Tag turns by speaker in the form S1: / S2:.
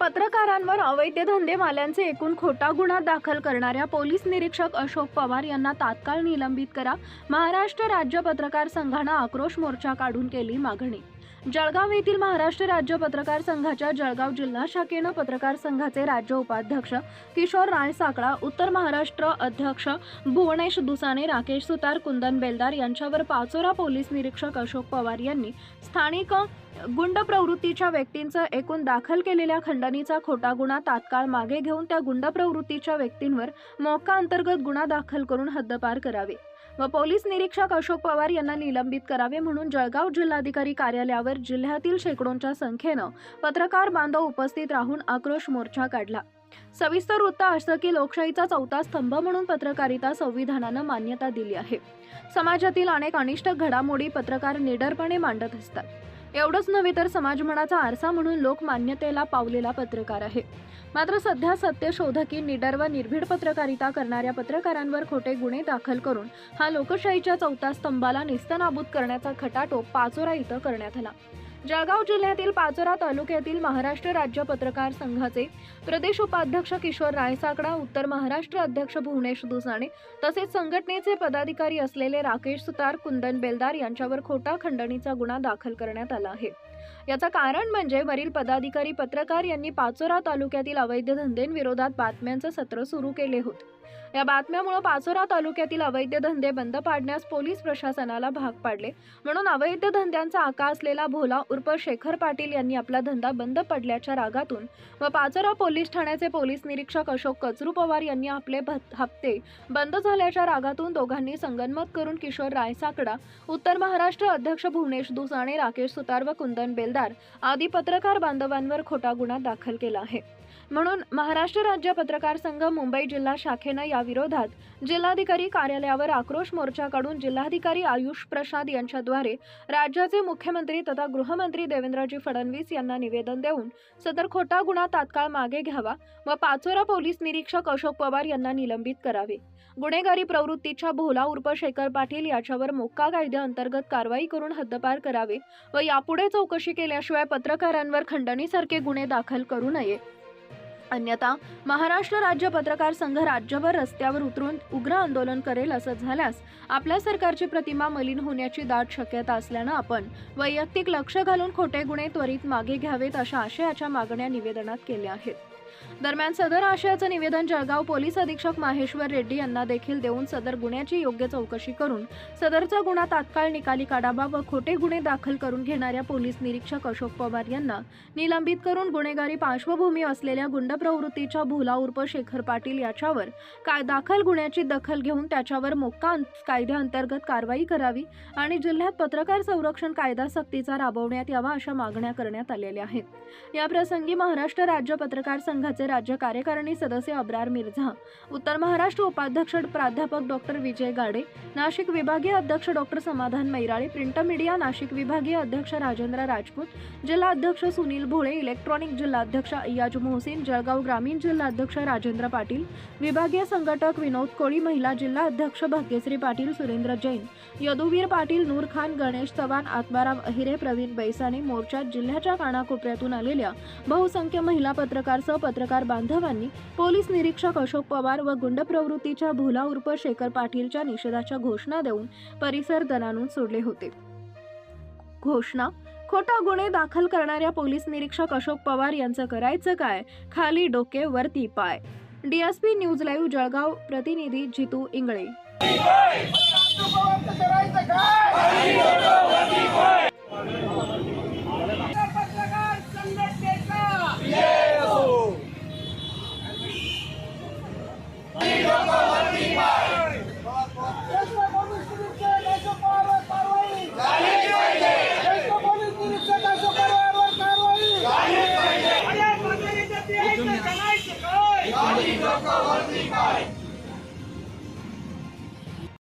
S1: पत्रकारांवर अवैध धंदेवाल्यांचे एकूण खोटा गुन्हा दाखल करणाऱ्या पोलीस निरीक्षक अशोक पवार यांना तात्काळ निलंबित करा. महाराष्ट्र राज्य पत्रकार संघानं आक्रोश मोर्चा काढून केली मागणी. जळगाव येथील महाराष्ट्र राज्य पत्रकार संघाच्या जळगाव जिल्हा शाखेनं पत्रकार संघाचे राज्य उपाध्यक्ष किशोर रायसाकळा उत्तर महाराष्ट्र अध्यक्ष भुवनेश दुसाने राकेश सुतार कुंदन बेलदार यांच्यावर पाचोरा पोलीस निरीक्षक अशोक पवार यांनी स्थानिक गुंड प्रवृत्तीच्या व्यक्तींचं एकूण दाखल केलेल्या खंडणीचा खोटा गुन्हा तात्काळ मागे घेऊन त्या गुंड प्रवृत्तीच्या व्यक्तींवर मोक्का अंतर्गत गुन्हा दाखल करून हद्दपार करावे. व पोलीस निरीक्षक अशोक पवार यांना निलंबित करावे म्हणून जळगाव जिल्हाधिकारी कार्यालयावर जिल्ह्यातील शेकडोंच्या संख्येनं पत्रकार बांधव उपस्थित राहून आक्रोश मोर्चा काढला. सविस्तर वृत्त असं की लोकशाहीचा चौथा स्तंभ म्हणून पत्रकारिता संविधानानं मान्यता दिली आहे. समाजातील अनेक अनिष्ट घडामोडी पत्रकार निडरपणे मांडत असतात. एवढंच नव्हे तर समाजमनाचा आरसा म्हणून लोक मान्यतेला पावलेला पत्रकार आहे. मात्र सध्या सत्यशोधकी निडर व निर्भीड पत्रकारिता करणाऱ्या पत्रकारांवर खोटे गुन्हे दाखल करून हा लोकशाहीच्या चौथा स्तंभाला निस्तनाबूत करण्याचा खटाटोप पाचोरा इथं करण्यात आला. जळगाव जिल्ह्यातील पाचोरा तालुक्यातील महाराष्ट्र राज्य पत्रकार संघाचे प्रदेश उपाध्यक्ष किशोर रायसाकडा उत्तर महाराष्ट्र अध्यक्ष भुवनेश दुसाणे तसेच संघटनेचे पदाधिकारी असलेले राकेश सुतार कुंदन बेलदार यांच्यावर खोटा खंडणीचा गुन्हा दाखल करण्यात आला आहे. याचं कारण म्हणजे वरील पदाधिकारी पत्रकार यांनी पाचोरा तालुक्यातील अवैध धंदेंविरोधात बातम्यांचं सत्र सुरू केले होते. या बातम्यामुळे पाचोरा तालुक्यातील अवैध धंदे बंद पाडण्यास पोलीस प्रशासनाला भाग पाडले. म्हणून अवैध धंद्यांचा आका असलेला भोला उर्फ शेखर पाटील यांनी आपला धंदा बंद पडल्याच्या रागातून व पाचोरा पोलीस ठाण्याचे पोलीस निरीक्षक अशोक कचरू पवार यांनी आपले हप्ते बंद झाल्याच्या रागातून दोघांनी संगनमत करून किशोर रायसाकडा उत्तर महाराष्ट्र अध्यक्ष भुवनेश दुसाणे राकेश सुतार व कुंदन बेलदार आदी पत्रकार बांधवांवर खोटा गुन्हा दाखल केला आहे. म्हणून महाराष्ट्र राज्य पत्रकार संघ मुंबई जिल्हा शाखेनं या विरोधात जिल्हाधिकारी कार्यालयावर आक्रोश मोर्चा काढून जिल्हाधिकारी आयुष प्रसाद यांच्याद्वारे राज्याचे मुख्यमंत्री तथा गृहमंत्री देवेंद्रजी फडणवीस यांना निवेदन देऊन सदर खोटा गुन्हा तात्काळ मागे घ्यावा व पाचोरा पोलीस निरीक्षक अशोक पवार यांना निलंबित करावे. गुन्हेगारी प्रवृत्तीच्या भोला उर्फ शेखर पाटील याच्यावर मोक्का कायद्याअंतर्गत कारवाई करून हद्दपार करावे व यापुढे चौकशी केल्याशिवाय पत्रकारांवर खंडणीसारखे गुन्हे दाखल करू नये. अन्यथा महाराष्ट्र राज्य पत्रकार संघ राज्यभर रस्त्यावर उतरून उग्र आंदोलन करेल असं झाल्यास आपल्या सरकारची प्रतिमा मलिन होण्याची दाट शक्यता असल्यानं आपण वैयक्तिक लक्ष घालून खोटे गुन्हे त्वरित मागे घ्यावेत अशा आशयाच्या मागण्या निवेदनात केल्या आहेत. दरम्यान सदर आशयाचं निवेदन जळगाव पोलीस अधीक्षक माहेश्वर रेड्डी यांना देखील देऊन सदर गुन्ह्याची योग्य चौकशी करून सदरचा गुन्हा तात्काळ निकाली काढावा व खोटे गुन्हे दाखल करून घेणाऱ्या पोलीस निरीक्षक अशोक पवार यांना निलंबित करून गुन्हेगारी पार्श्वभूमी असलेल्या गुंड प्रवृत्तीच्या भुला उर्फ शेखर पाटील याच्यावर काय दाखल गुन्ह्याची दखल घेऊन त्याच्यावर मोक्का कायद्याअंतर्गत कारवाई करावी आणि जिल्ह्यात पत्रकार संरक्षण कायदा सक्तीचा राबवण्यात यावा अशा मागण्या करण्यात आलेल्या आहेत. याप्रसंगी महाराष्ट्र राज्य पत्रकार संघाचे राज्य कार्यकारिणी सदस्य अब्रार मिर्झा उत्तर महाराष्ट्र उपाध्यक्ष प्राध्यापक डॉक्टर विजय गाडे नाशिक विभागीय अध्यक्ष डॉक्टर समाधान मैराळे प्रिंट मीडिया नाशिक विभागीय अध्यक्ष राजेंद्र राजपूत जिल्हा अध्यक्ष सुनील भोळे इलेक्ट्रॉनिक जिल्हाध्यक्ष अय्याज मोहसिन जळगाव ग्रामीण जिल्हाध्यक्ष राजेंद्र पाटील विभागीय संघटक विनोद कोळी महिला जिल्हा अध्यक्ष भाग्यश्री पाटील सुरेंद्र जैन यदुवीर पाटील नूर खान गणेश चव्हाण आत्माराम अहिरे प्रवीण बैसाने मोर्चात जिल्ह्याच्या कानाकोपऱ्यातून आलेल्या बहुसंख्य महिला पत्रकार सह पत्रकार बांधवांनी पोलीस निरीक्षक अशोक पवार व गुंड प्रवृत्तीच्या भोला उर्फ शेखर पाटीलच्या निषेधाच्या घोषणा देऊन परिसर दणानून सोडले होते. घोषणा खोटा गुन्हे दाखल करणाऱ्या पोलीस निरीक्षक अशोक पवार यांचं करायचं काय? खाली डोके वरती पाय. DSP news live Jalgaon. प्रतिनिधी जितू इंगळे.